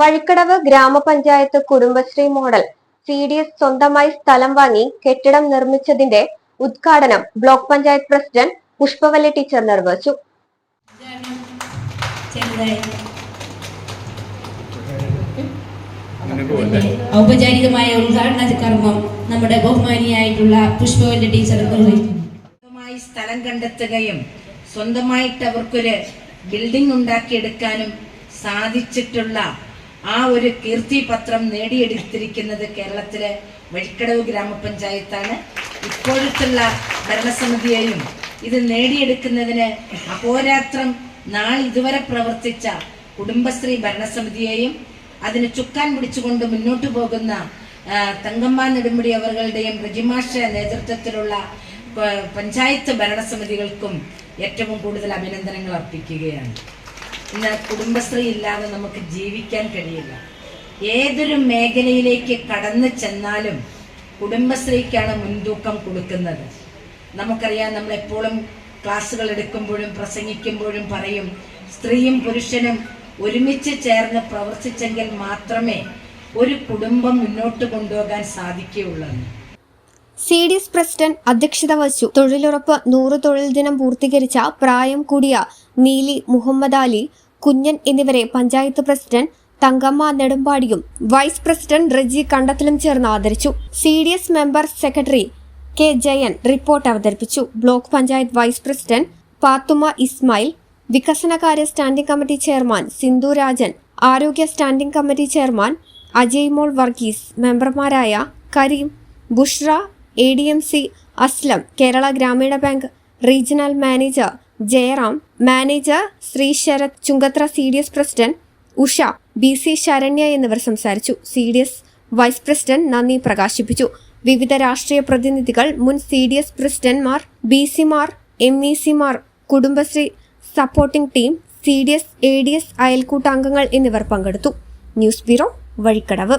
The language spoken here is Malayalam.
Vazhikkadavu ഗ്രാമപഞ്ചായത്ത് Kudumbashree model C D S സ്വന്തമായി സ്ഥലം വാങ്ങി കെട്ടിടം നിർമ്മിച്ചതിന്റെ ഉദ്ഘാടനം block panchayat president Pushpavalli teacher നിർവഹിച്ചു. ഔപചാരികമായ ഉദ്ഘാടന കർമ്മം നമ്മുടെ ബഹുമാനിയായിട്ടുള്ള പുഷ്പവല്ലി ടീച്ചർ സ്വന്തമായി സ്ഥലം കണ്ടെത്തുകയും സ്വന്തമായിട്ട് അവർക്കൊരു ബിൽഡിംഗ് ഉണ്ടാക്കിയെടുക്കാനും സാധിച്ചിട്ടുള്ള ആ ഒരു കീർത്തി പത്രം നേടിയെടുത്തിരിക്കുന്നത് കേരളത്തിലെ വഴിക്കടവ് ഗ്രാമപഞ്ചായത്താണ്. ഇപ്പോഴത്തുള്ള ഭരണസമിതിയെയും ഇത് നേടിയെടുക്കുന്നതിന് അഹോരാത്രം നാൾ ഇതുവരെ പ്രവർത്തിച്ച കുടുംബശ്രീ ഭരണസമിതിയെയും അതിന് ചുക്കാൻ പിടിച്ചുകൊണ്ട് മുന്നോട്ട് പോകുന്ന തങ്കമ്മ നെടുമുടി അവരുടെയും റജിമാഷ നേതൃത്വത്തിലുള്ള പഞ്ചായത്ത് ഭരണസമിതികൾക്കും ഏറ്റവും കൂടുതൽ അഭിനന്ദനങ്ങൾ അർപ്പിക്കുകയാണ്. ഇന്ന് കുടുംബശ്രീ ഇല്ലാതെ നമുക്ക് ജീവിക്കാൻ കഴിയില്ല ഏതൊരു മേഖലയിലേക്ക് കടന്നു ചെന്നാലും കുടുംബശ്രീക്കാണ് മുൻതൂക്കം കൊടുക്കുന്നത് നമുക്കറിയാം നമ്മൾ എപ്പോഴും ക്ലാസ്സുകൾ എടുക്കുമ്പോഴും പ്രസംഗിക്കുമ്പോഴും പറയും സ്ത്രീയും പുരുഷനും ഒരുമിച്ച് ചേർന്ന് പ്രവർത്തിച്ചെങ്കിൽ മാത്രമേ ഒരു കുടുംബം മുന്നോട്ട് കൊണ്ടുപോകാൻ സാധിക്കുകയുള്ളൂ. സി ഡി എസ് പ്രസിഡന്റ് അധ്യക്ഷത വഹിച്ചു. തൊഴിലുറപ്പ് നൂറ് തൊഴിൽ ദിനം പൂർത്തീകരിച്ച പ്രായം കൂടിയ നീലി മുഹമ്മദ് അലി കുഞ്ഞൻ എന്നിവരെ പഞ്ചായത്ത് പ്രസിഡന്റ് തങ്കമ്മ നെടുമ്പാടിയും വൈസ് പ്രസിഡന്റ് റജി കണ്ടത്തിലും ചേർന്ന് ആദരിച്ചു. C D S member secretary K Jayan report അവതരിപ്പിച്ചു. Block panchayat vice president Pathuma Ismail വികസനകാര്യ standing committee chairman Sindhu Rajan ആരോഗ്യ standing committee chairman Ajay Mol Varghese മെമ്പർമാരായ Kareem Bushra A D M C Aslam Kerala Gramin bank regional manager Jayaram manager Shri Sarath Chungathara C D S president Usha B C Saranya എന്നിവർ സംസാരിച്ചു. C D S vice president നന്ദി പ്രകാശിപ്പിച്ചു. വിവിധ രാഷ്ട്രീയ പ്രതിനിധികൾ മുൻ സി ഡി എസ് പ്രസിഡന്റ്മാർ ബി സിമാർ M E സിമാർ Kudumbashree supporting team C D S A D S അയൽക്കൂട്ടാംഗങ്ങൾ എന്നിവർ പങ്കെടുത്തു. News bureau Vazhikkadavu.